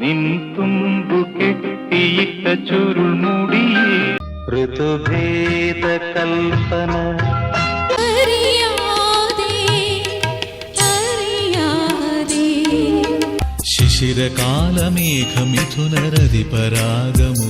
ನಿನ್ ತುಂಬುಕೆ ಪೀತ ಚುರುಮುಡಿ ಋತುಭೇದ ಕಲ್ಪನ శిశిరకాలమేఘమిథునరది పరాగము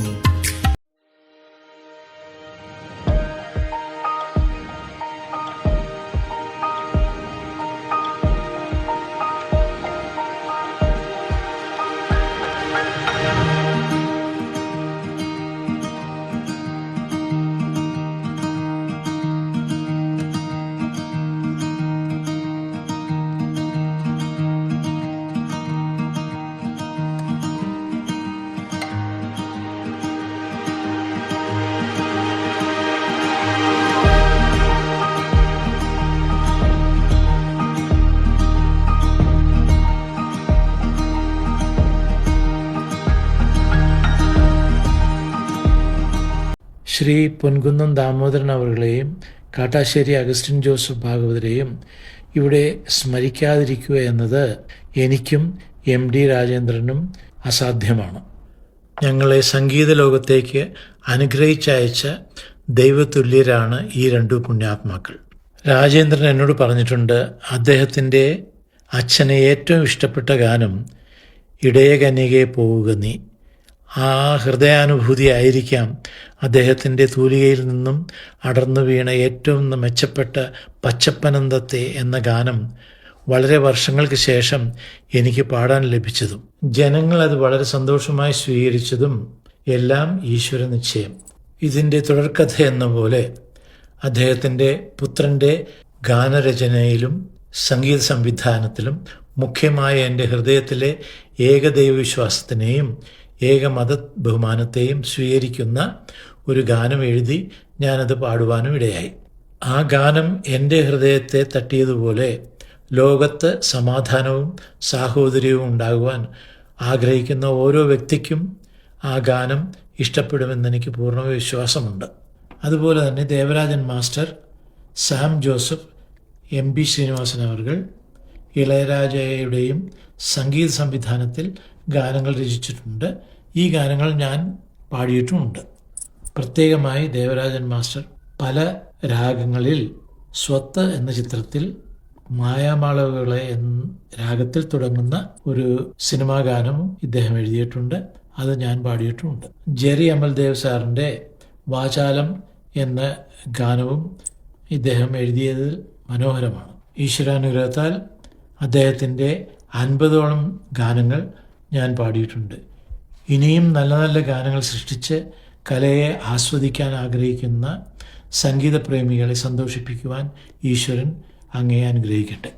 ശ്രീ പൊൻകുന്നം ദാമോദരൻ അവരുടെയും Kattassery Augustine Joseph ഭാഗവതരെയും ഇവിടെ സ്മരിക്കാതിരിക്കുക എന്നത് എനിക്കും എം ഡി രാജേന്ദ്രനും അസാധ്യമാണ്. ഞങ്ങളെ സംഗീത ലോകത്തേക്ക് അനുഗ്രഹിച്ചയച്ച ദൈവതുല്യരാണ് ഈ രണ്ടു പുണ്യാത്മാക്കൾ. രാജേന്ദ്രൻ എന്നോട് പറഞ്ഞിട്ടുണ്ട് അദ്ദേഹത്തിന്റെ അച്ഛനെ ഏറ്റവും ഇഷ്ടപ്പെട്ട ഗാനം ഇടയകന്യകെ പോവുക നീ. ആ ഹൃദയാനുഭൂതി ആയിരിക്കാം അദ്ദേഹത്തിന്റെ തൂലികയിൽ നിന്നും അടർന്നു വീണ ഏറ്റവും മെച്ചപ്പെട്ട പച്ചപ്പനന്തത്തെ എന്ന ഗാനം വളരെ വർഷങ്ങൾക്ക് ശേഷം എനിക്ക് പാടാൻ ലഭിച്ചതും ജനങ്ങൾ അത് വളരെ സന്തോഷമായി സ്വീകരിച്ചതും എല്ലാം ഈശ്വര നിശ്ചയം. ഇതിന്റെ തുടർക്കഥ എന്ന പോലെ അദ്ദേഹത്തിന്റെ പുത്രന്റെ ഗാനരചനയിലും സംഗീത സംവിധാനത്തിലും മുഖ്യമായ എന്റെ ഹൃദയത്തിലെ ഏകദൈവവിശ്വാസത്തിനെയും ഏകമത ബഹുമാനത്തെയും സ്വീകരിക്കുന്ന ഒരു ഗാനം എഴുതി ഞാനത് പാടുവാനും ഇടയായി. ആ ഗാനം എന്റെ ഹൃദയത്തെ തട്ടിയതുപോലെ ലോകത്ത് സമാധാനവും സാഹോദര്യവും ഉണ്ടാകുവാൻ ആഗ്രഹിക്കുന്ന ഓരോ വ്യക്തിക്കും ആ ഗാനം ഇഷ്ടപ്പെടുമെന്ന് എനിക്ക് പൂർണ വിശ്വാസമുണ്ട്. അതുപോലെ തന്നെ Devarajan master Sam Joseph M B Sreenivasan അവർ ഇളയരാജയുടെയും സംഗീത സംവിധാനത്തിൽ ഗാനങ്ങൾ രചിച്ചിട്ടുണ്ട്. ഈ ഗാനങ്ങൾ ഞാൻ പാടിയിട്ടുമുണ്ട്. പ്രത്യേകമായി ദേവരാജൻ മാസ്റ്റർ പല രാഗങ്ങളിൽ സ്വത്ത് എന്ന ചിത്രത്തിൽ മായാമാളവുകളെ എന്ന രാഗത്തിൽ തുടങ്ങുന്ന ഒരു സിനിമാ ഗാനവും ഇദ്ദേഹം എഴുതിയിട്ടുണ്ട്. അത് ഞാൻ പാടിയിട്ടുമുണ്ട്. ജെറി അമൽദേവ് സാറിന്റെ വാചാലം എന്ന ഗാനവും ഇദ്ദേഹം എഴുതിയത് മനോഹരമാണ്. ഈശ്വരാനുഗ്രഹത്താൽ അദ്ദേഹത്തിന്റെ അൻപതോളം ഗാനങ്ങൾ ഞാൻ പാടിയിട്ടുണ്ട്. ഇനിയും നല്ല നല്ല ഗാനങ്ങൾ സൃഷ്ടിച്ച് കലയെ ആസ്വദിക്കാൻ ആഗ്രഹിക്കുന്ന സംഗീതപ്രേമികളെ സന്തോഷിപ്പിക്കുവാൻ ഈശ്വരൻ അങ്ങേ അനുഗ്രഹിക്കട്ടെ.